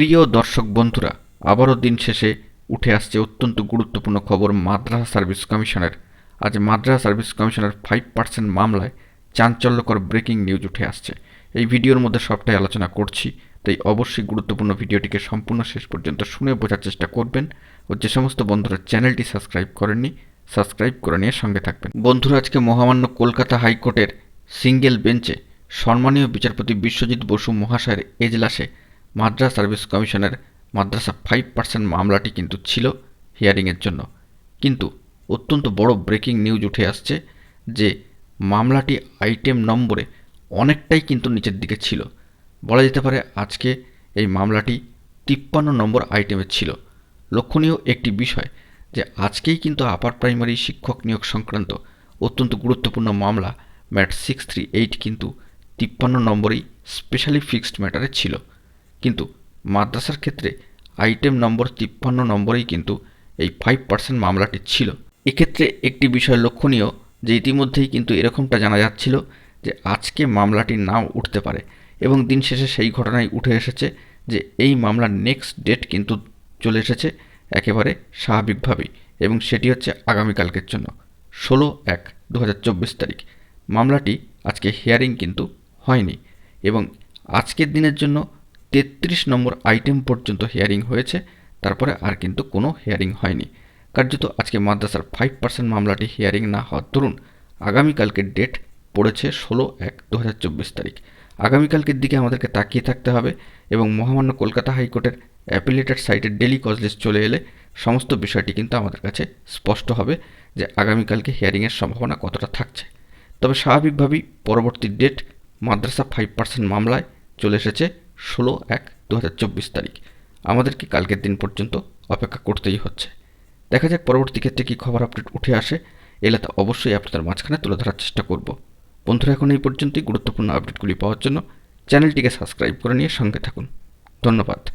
প্রিয় দর্শক বন্ধুরা, আবারও দিন শেষে উঠে আসছে অত্যন্ত গুরুত্বপূর্ণ খবর মাদ্রাসা সার্ভিস কমিশনের। আজ মাদ্রাসা সার্ভিস কমিশনের ফাইভ পার্সেন্ট মামলায় চাঞ্চল্যকর ব্রেকিং নিউজ উঠে আসছে। এই ভিডিওর মধ্যে সবটাই আলোচনা করছি, তাই অবশ্যই গুরুত্বপূর্ণ ভিডিওটিকে সম্পূর্ণ শেষ পর্যন্ত শুনে বোঝার চেষ্টা করবেন ও যে সমস্ত বন্ধুরা চ্যানেলটি সাবস্ক্রাইব করেননি সাবস্ক্রাইব করে নিয়ে সঙ্গে থাকবেন। বন্ধুরা, আজকে মহামান্য কলকাতা হাইকোর্টের সিঙ্গেল বেঞ্চে সম্মানীয় বিচারপতি বিশ্বজিৎ বসু মহাশয়ের এজলাসে মাদ্রাসা সার্ভিস কমিশনের মাদ্রাসা ফাইভ পার্সেন্ট মামলাটি কিন্তু ছিল হিয়ারিংয়ের জন্য। কিন্তু অত্যন্ত বড় ব্রেকিং নিউজ উঠে আসছে যে মামলাটি আইটেম নম্বরে অনেকটাই কিন্তু নিচের দিকে ছিল। বলা যেতে পারে আজকে এই মামলাটি তিপ্পান্ন নম্বর আইটেমে ছিল। লক্ষণীয় একটি বিষয় যে আজকেই কিন্তু আপার প্রাইমারি শিক্ষক নিয়োগ সংক্রান্ত অত্যন্ত গুরুত্বপূর্ণ মামলা ম্যাট সিক্স থ্রি এইট কিন্তু তিপ্পান্ন নম্বরেই স্পেশালি ফিক্সড ম্যাটারে ছিল। কিন্তু মাদ্রাসার ক্ষেত্রে আইটেম নম্বর তিপ্পান্ন নম্বরেই কিন্তু এই ফাইভ পার্সেন্ট মামলাটি ছিল। এক্ষেত্রে একটি বিষয় লক্ষণীয় যে ইতিমধ্যেই কিন্তু এরকমটা জানা যাচ্ছিল যে আজকে মামলাটি নাও উঠতে পারে এবং দিন শেষে সেই ঘটনায় উঠে এসেছে যে এই মামলার নেক্সট ডেট কিন্তু চলে এসেছে একেবারে স্বাভাবিকভাবেই এবং সেটি হচ্ছে আগামীকালকের জন্য, ষোলো এক দু তারিখ। মামলাটি আজকে হিয়ারিং কিন্তু হয়নি এবং আজকের দিনের জন্য তেত্রিশ নম্বর আইটেম পর্যন্ত হিয়ারিং হয়েছে, তারপরে আর কিন্তু কোনো হিয়ারিং হয়নি। কার্যত আজকে মাদ্রাসার ফাইভ পার্সেন্ট মামলাটি হিয়ারিং না হওয়ার দরুন আগামীকালকের ডেট পড়েছে ষোলো এক দু তারিখ। আগামীকালকের দিকে আমাদেরকে তাকিয়ে থাকতে হবে এবং মহামান্য কলকাতা হাইকোর্টের অ্যাপিলেটেড সাইটের ডেলি কজ লিস্ট চলে এলে সমস্ত বিষয়টি কিন্তু আমাদের কাছে স্পষ্ট হবে যে আগামীকালকে হিয়ারিংয়ের সম্ভাবনা কতটা থাকছে। তবে স্বাভাবিকভাবেই পরবর্তী ডেট মাদ্রাসা ফাইভ পার্সেন্ট মামলায় চলে এসেছে। ষোলো এক দু তারিখ। আমাদেরকে কালকের দিন পর্যন্ত অপেক্ষা করতেই হচ্ছে। দেখা যাক পরবর্তী ক্ষেত্রে কী খবর আপডেট উঠে আসে। এলে তা অবশ্যই আপনাদের মাঝখানে তুলে ধরার চেষ্টা করব। বন্ধুরা, এখন এই পর্যন্তই। গুরুত্বপূর্ণ আপডেটগুলি পাওয়ার জন্য চ্যানেলটিকে সাবস্ক্রাইব করে নিয়ে সঙ্গে থাকুন। ধন্যবাদ।